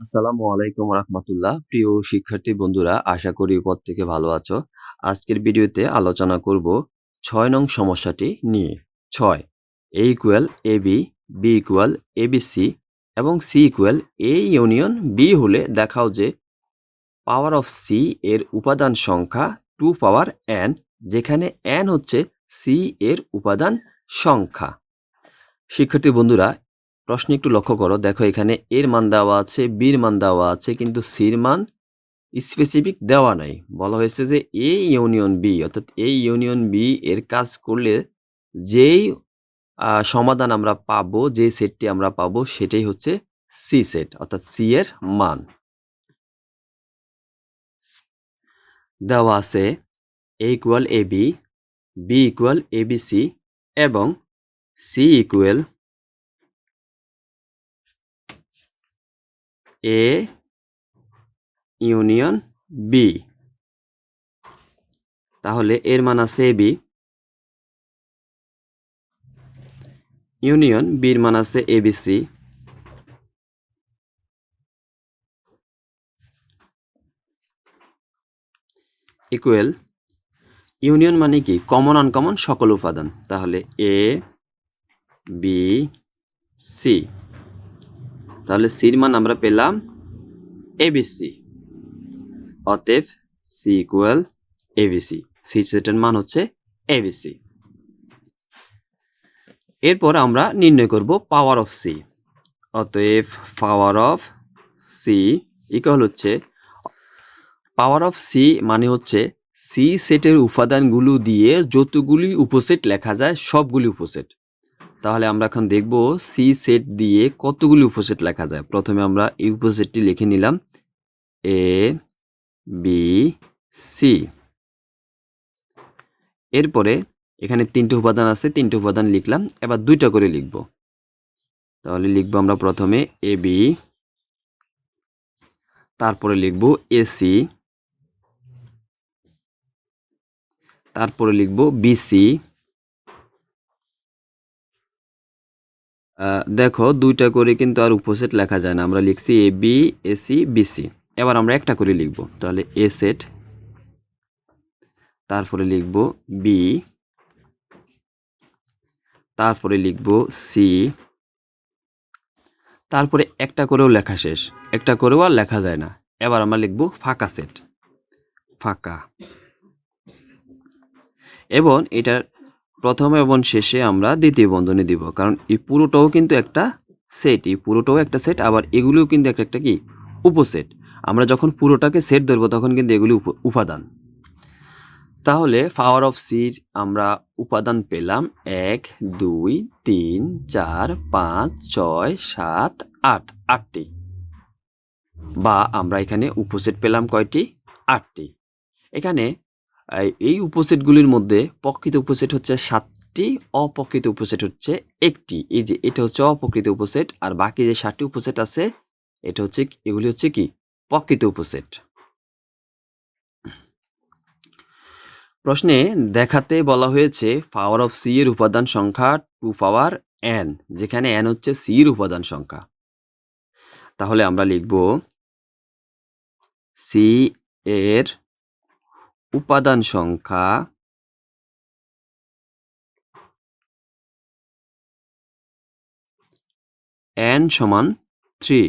আসসালামু আলাইকুম রহমতুল্লাহ। প্রিয় শিক্ষার্থী বন্ধুরা, আশা করি পর থেকে ভালো আছো। আজকের ভিডিওতে আলোচনা করব ছয় নং সমস্যাটি নিয়ে। ছয় A equal A B B equal A B C এবং C equal A union B হলে দেখাও যে পাওয়ার অফ সি এর উপাদান সংখ্যা টু পাওয়ার এন যেখানে এন হচ্ছে সি এর উপাদান সংখ্যা। শিক্ষার্থী বন্ধুরা প্রশ্নে একটু লক্ষ্য করো। দেখো এখানে এর মান দেওয়া আছে, বির মান দেওয়া আছে, কিন্তু সির মান স্পেসিফিক দেওয়া নাই। বলা হয়েছে যে এ ইউনিয়ন বি অর্থাৎ এ ইউনিয়ন বি এর কাজ করলে যেই সমাধান আমরা পাবো, যে সেটটি আমরা পাবো, সেটাই হচ্ছে সি সেট অর্থাৎ সি এর মান। দেওয়া আছে A equal A B B equal A B C এবং C equal A union B তাহলে এর মান আছে এ বি ইউনিয়ন বির মান আছে A B C equal union মানে কি? কমন আনকমন সকল উপাদান। তাহলে এ বি সি তাহলে সির মান আমরা পেলাম এবিসি অতএব সি ইকুয়াল এবিসি সি সেটের মান হচ্ছে এবিসি এরপর আমরা নির্ণয় করব পাওয়ার অফ সি অতএব পাওয়ার অফ সি ইকুয়াল হচ্ছে পাওয়ার অফ সি মানে হচ্ছে সি সেটের উপাদানগুলো দিয়ে যতগুলি উপসেট লেখা যায় সবগুলি উপসেট। তাহলে আমরা এখন দেখব সি সেট দিয়ে কতগুলি উপসেট লেখা যায়। প্রথমে আমরা এই উপসেটটি লিখে নিলাম এ বি সি এরপরে এখানে তিনটে উপাদান আছে, তিনটে উপাদান লিখলাম, এবার দুইটা করে লিখব। তাহলে লিখব আমরা প্রথমে এ বি তারপরে লিখব এসি তারপরে লিখব বিসি দেখো, দুইটা করে কিন্তু আর উপসেট লেখা যায় না। আমরা লিখছি এ বি এসি বিসি এবার আমরা একটা করে লিখব। তাহলে এ সেট তারপরে লিখব বি তারপরে লিখব সি তারপরে একটা করেও লেখা শেষ। একটা করেও আর লেখা যায় না। এবার আমরা লিখব ফাঁকা সেট ফাঁকা। এবং এটার প্রথমে এবং শেষে আমরা দ্বিতীয় বন্ধনী দিব। কারণ এই পুরোটাও কিন্তু একটা সেট এই পুরোটাও একটা সেট আবার এগুলিও কিন্তু একটা একটা কি? উপসেট। আমরা যখন পুরোটাকে সেট ধরবো, তখন কিন্তু এগুলি উপ- উপাদান। তাহলে পাওয়ার অফ সির আমরা উপাদান পেলাম এক, দুই, তিন, চার, পাঁচ, ছয়, সাত, আট, আটটি। বা আমরা এখানে উপসেট পেলাম কয়টি? আটটি। এখানে এই- উপসেটগুলির মধ্যে প্রকৃত উপসেট হচ্ছে সাতটি, অপ্রকৃত উপসেট হচ্ছে একটি। এই যে এটা হচ্ছে অপ্রকৃত উপসেট আর বাকি যে সাতটি উপসেট আছে, এটা হচ্ছে এগুলি হচ্ছে কি, প্রকৃত উপসেট। প্রশ্নে দেখাতে বলা হয়েছে পাওয়ার অফ সি এর উপাদান সংখ্যা টু পাওয়ার এন যেখানে এন হচ্ছে সি এর উপাদান সংখ্যা। তাহলে আমরা লিখব সি এর উপাদান সংখ্যা এন সমান থ্রি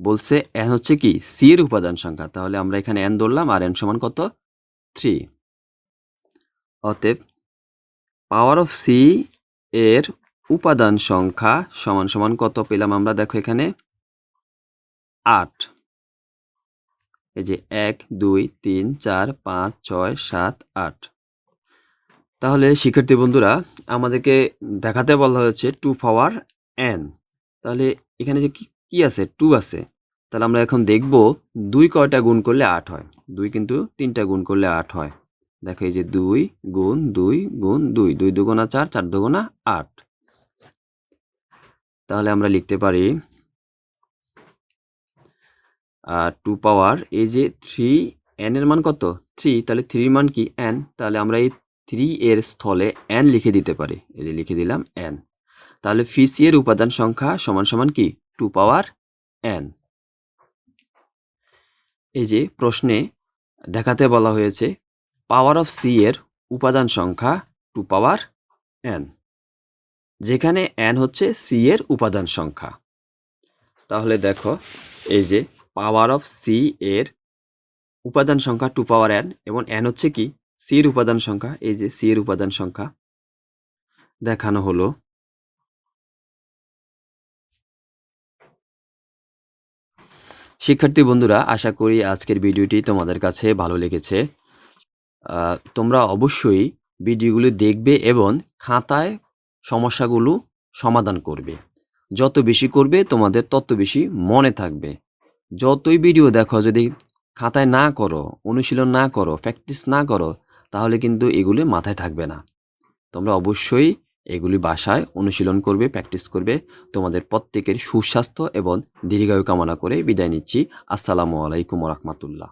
বলছে এন হচ্ছে কি? সির উপাদান সংখ্যা। তাহলে আমরা এখানে এন ধরলাম আর এন সমান কত? থ্রি অতএব পাওয়ার অফ সি এর উপাদান সংখ্যা সমান সমান কত পেলাম আমরা? দেখো এখানে আট। এই যে এক, দুই, তিন, চার, পাঁচ, ছয়, সাত, আট। তাহলে শিক্ষার্থী বন্ধুরা, আমাদেরকে দেখাতে বলা হয়েছে টু পাওয়ার এন। তাহলে এখানে যে কি আছে? টু আছে। তাহলে আমরা এখন দেখব দুই কয়টা গুণ করলে আট হয়। দুই কিন্তু তিনটা গুণ করলে আট হয়। দেখো এই যে দুই গুণ দুই গুণ দুই। দুই দুগুণা চার চার দুগুণা আট। তাহলে আমরা লিখতে পারি টু পাওয়ার, এই যে থ্রি এন এর মান কত? থ্রি, তাহলে থ্রির মান কি? এন। তাহলে আমরা এই থ্রি এর স্থলে এন লিখে দিতে পারি। এই যে লিখে দিলাম এন। তাহলে ফিসি এর উপাদান সংখ্যা সমান সমান কি? Two power N. এই যে প্রশ্নে দেখাতে বলা হয়েছে, পাওয়ার অফ সি এর উপাদান সংখ্যা টু পাওয়ার এন। যেখানে এন হচ্ছে সি এর উপাদান সংখ্যা। তাহলে দেখো, এই যে পাওয়ার অফ সি এর উপাদান সংখ্যা টু পাওয়ার এন এবং এন হচ্ছে কি? সি এর উপাদান সংখ্যা, এই যে সি এর উপাদান সংখ্যা দেখানো হলো। শিক্ষার্থী বন্ধুরা, আশা করি আজকের ভিডিওটি তোমাদের কাছে ভালো লেগেছে। তোমরা অবশ্যই ভিডিওগুলো দেখবে এবং খাতায় সমস্যাগুলো সমাধান করবে। যত বেশি করবে, তোমাদের তত বেশি মনে থাকবে। যতই ভিডিও দেখো, যদি খাতায় না করো, অনুশীলন না করো প্র্যাকটিস না করো, তাহলে কিন্তু এগুলি মাথায় থাকবে না। তোমরা অবশ্যই এগুলি বাসায় অনুশীলন করবে প্র্যাকটিস করবে। তোমাদের প্রত্যেকের সুস্বাস্থ্য এবং দীর্ঘায়ু কামনা করে বিদায় নিচ্ছি। আসসালামু আলাইকুম রহমতুল্লাহ।